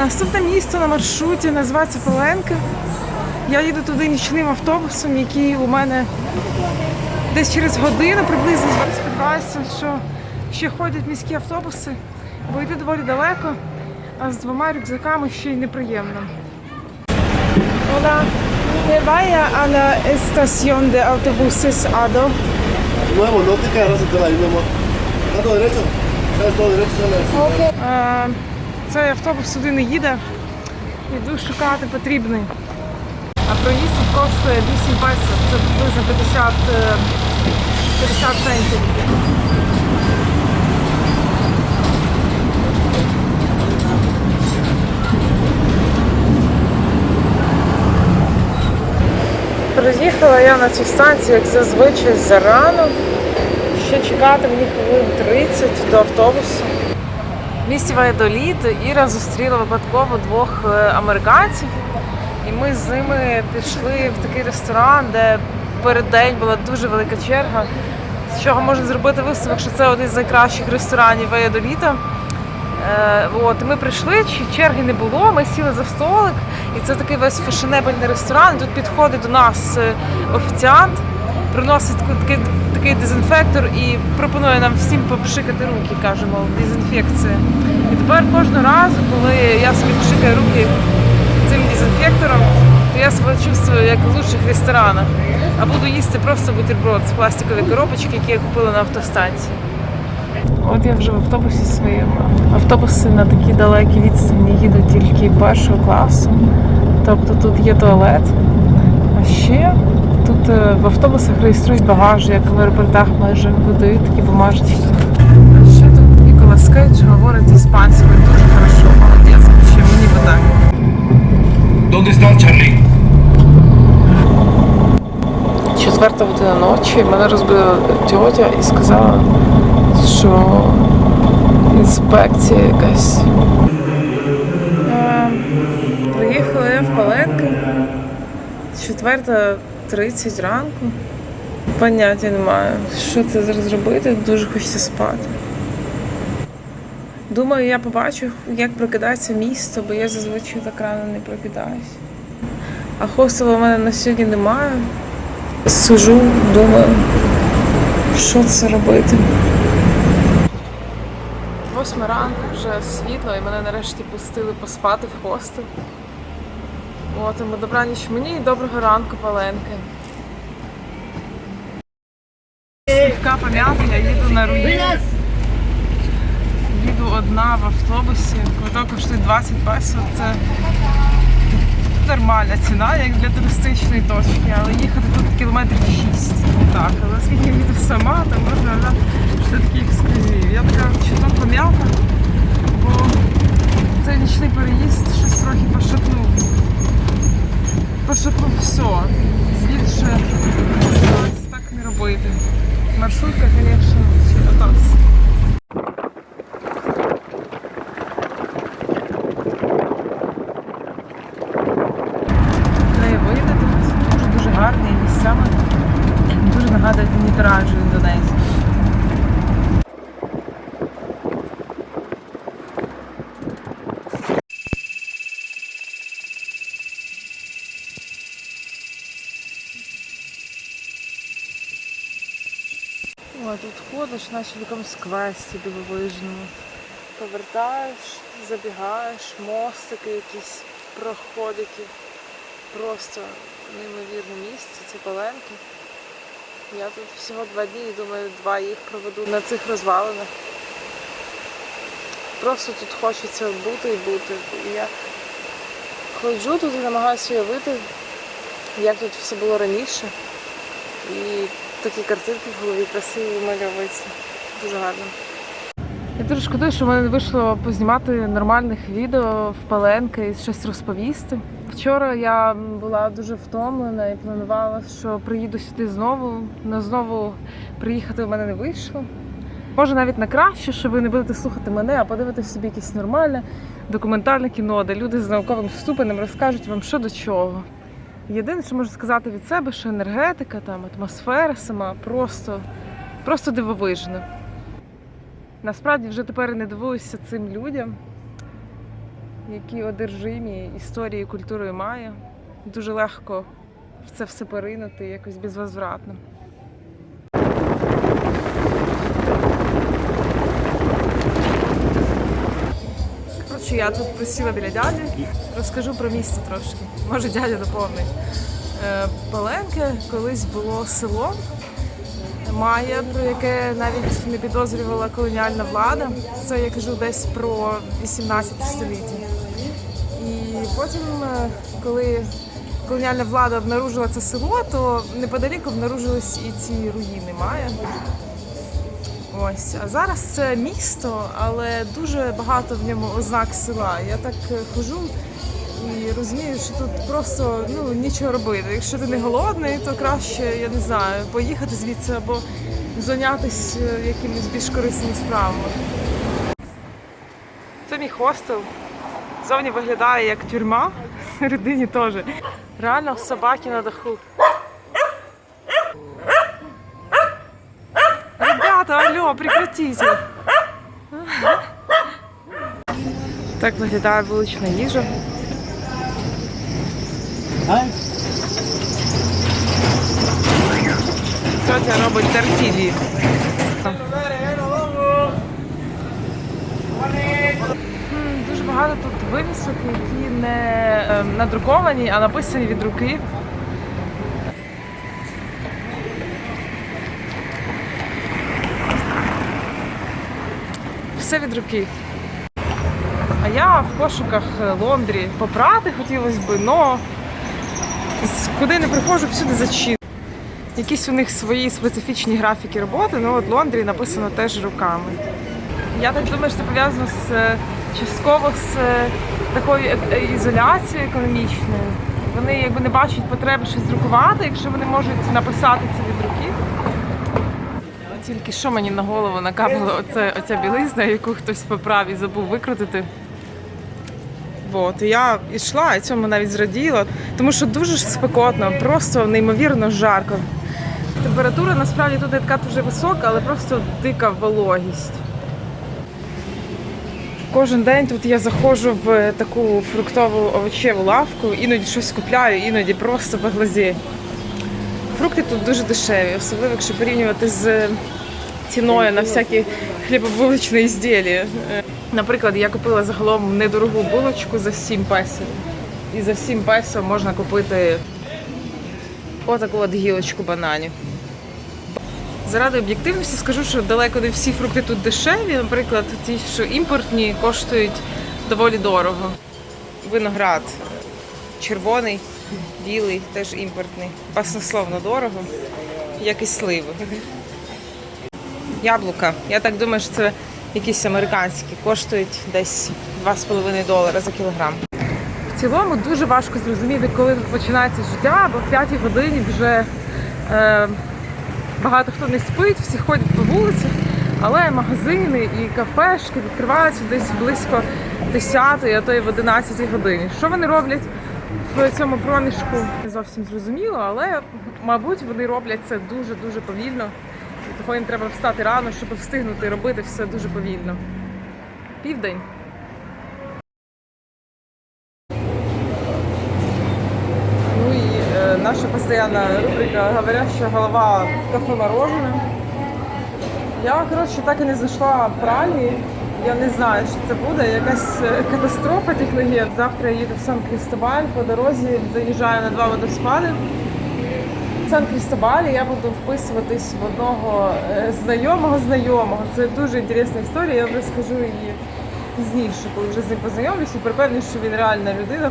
Наступне місто на маршруті називається Паленки. Я їду туди нічним автобусом, який у мене десь через годину приблизно сподіваюся, що ще ходять міські автобуси, бо йти доволі далеко, а з двома рюкзаками ще й неприємно. Hola, me vaya a la estación de autobuses ADO. Nuevo, no te quedarás entre la mi amor. ¿Está todo derecho? ¿Sabes todo Цей автобус сюди не їде. Йду шукати потрібний. А проїзд коштує 8 песо, це приблизно 50, е, 50 центів. Приїхала я на цю станцію, як зазвичай, зарано. Ще чекати мені хвилин 30 до автобусу. Місті Вайдоліт Іра зустріла випадково двох е, американців, і ми з ними пішли в такий ресторан, де перед день була дуже велика черга. З чого можна зробити висновок, що це один з найкращих ресторанів Вайдоліта. Е, от, ми прийшли, черги не було, ми сіли за столик, і це такий весь фешенебельний ресторан. Тут підходить до нас е, офіціант, приносить такий, такий дезінфектор і пропонує нам всім попшикати руки, каже, мов, дезінфекція. І тепер кожного разу, коли я собі пшикаю руки цим дезінфектором, то я себе чувствую як в лучших ресторанах. А буду їсти просто бутерброд з пластикової коробочки, які я купила на автостанції. От я вже в автобусі своєму. Автобуси на такі далекі відстані їдуть тільки першого класу. Тобто тут є туалет. А ще тут е, в автобусах реєструють багаж, як в аеропортах майже видають такі бумажечки. Ще тут Ніколас Кейдж говорить іспанською дуже хорошо, молодець, ще мені так. ¿Dónde estás, Charlie? Четверта година ночі мене розбила тьотя і сказала, що інспекція якась. Приїхали в Паленки. Четверта 30 ранку. Поняття немає, що це зараз робити, дуже хочеться спати. Думаю, я побачу, як прокидається місто, бо я зазвичай так рано не прокидаюсь. А хостелу в мене на сьогодні немає. Сижу, думаю, що це робити. Восьма ранку вже світло, і мене нарешті пустили поспати в хостел. От, тому добраніч мені і доброго ранку, Паленки. Слегка пом'ята, я їду на руїни. Їду одна в автобусі. Квиток коштує 20 песо. Це нормальна ціна, як для туристичної точки, але їхати тут кілометрів 6. Так, але оскільки я їду сама, то можна вважати, що це такий ексклюзив. Я така чуток пом'ята, бо цей нічний переїзд все. Більше так не робити. Маршрутка, звісно, ще нас. Тут дуже дуже гарні місцями. Дуже нагадують мені індонезії. О, тут ходиш, наче в якомусь квесті дивовижному. Повертаєш, забігаєш, мостики якісь проходики. Просто неймовірне місце, це Паленки. Я тут всього два дні і думаю, два їх проведу на цих розвалинах. Просто тут хочеться бути і бути. І я ходжу тут і намагаюся уявити, як тут все було раніше. І такі картинки в голові красиві вимальовуються. Дуже гарно. Я дуже шкодую, що в мене не вийшло познімати нормальних відео в Паленки і щось розповісти. Вчора я була дуже втомлена і планувала, що приїду сюди знову, але знову приїхати в мене не вийшло. Може навіть на краще, що ви не будете слухати мене, а подивитися собі якесь нормальне документальне кіно, де люди з науковим ступенем розкажуть вам, що до чого. Єдине, що можу сказати від себе, що енергетика, там, атмосфера сама просто, просто дивовижна. Насправді вже тепер не дивуюся цим людям. які одержимі історією, культурою має. Дуже легко в це все поринути якось безвозвратно. Коротше, я тут присіла біля дяді, розкажу про місто трошки. Може, дядя доповнить. Е, Паленке колись було село Майя, про яке навіть не підозрювала колоніальна влада. Це я кажу десь про 18 століття. І потім, е, коли колоніальна влада обнаружила це село, то неподалік обнаружились і ці руїни Майя. Ось, а зараз це місто, але дуже багато в ньому ознак села. Я так е, хожу і розумію, що тут просто ну, нічого робити. Якщо ти не голодний, то краще, я не знаю, поїхати звідси або зайнятися е, якимись більш корисними справами. Це мій хостел. Зовні виглядає як тюрма, всередині теж. Реально собаки на даху. Алло. Так виглядає вулична їжа. Тетя робить тортілі. Дуже багато тут вивісок, які не ем, надруковані, а написані від руки. Все від руки. А я в пошуках е, Лондрі попрати хотілося б, але куди не приходжу, всюди зачинено. Якісь у них свої специфічні графіки роботи, ну от Лондрі написано теж руками. Я так думаю, що це пов'язано з е, частково з е, такою ізоляцією економічною. Вони якби не бачать потреби щось друкувати, якщо вони можуть написати це від руки. Тільки що мені на голову накапала оце, оця білизна, яку хтось поправ і забув викрутити. От, і я йшла і цьому навіть зраділа, тому що дуже спекотно, просто неймовірно жарко. Температура насправді тут не така дуже висока, але просто дика вологість. Кожен день тут я заходжу в таку фруктову овочеву лавку, іноді щось купляю, іноді просто в глазі. Фрукти тут дуже дешеві, особливо якщо порівнювати з ціною на всякі хлібобулочні ізділля. Е, Наприклад, я купила загалом недорогу булочку за 7 песо. І за 7 песо можна купити отаку от гілочку бананів. Заради об'єктивності скажу, що далеко не всі фрукти тут дешеві. Наприклад, ті, що імпортні, коштують доволі дорого. Виноград червоний, білий, теж імпортний. Баснословно дорого, як і сливи. Яблука. Я так думаю, що це якісь американські, коштують десь 2,5 долара за кілограм. В цілому дуже важко зрозуміти, коли починається життя, бо в 5 годині вже е, багато хто не спить, всі ходять по вулицях, але магазини і кафешки відкриваються десь близько 10, а то й в 11 годині. Що вони роблять в цьому проміжку? Не зовсім зрозуміло, але мабуть вони роблять це дуже дуже повільно. І того їм треба встати рано, щоб встигнути робити все дуже повільно. Південь. Ну и э, наша постоянная рубрика «Говорящая голова в кафе мороженое». Я, коротше, так і не знайшла пральні. Я не знаю, що це буде. Якась е, катастрофа технологія. Завтра я їду в Сан-Крістобаль, по дорозі заїжджаю на два водоспади. В Сан-Крістобалі я буду вписуватись в одного е, знайомого знайомого. Це дуже інтересна історія, я розкажу її пізніше, коли вже з ним познайомлюсь і перепевнюсь, що він реальна людина.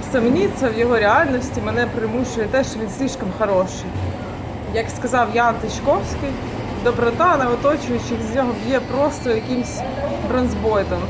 Усамніться в його реальності мене примушує те, що він слишком хороший. Як сказав Ян Тичковський, доброта на оточуючих з нього б'є просто якимсь бронзбойтом.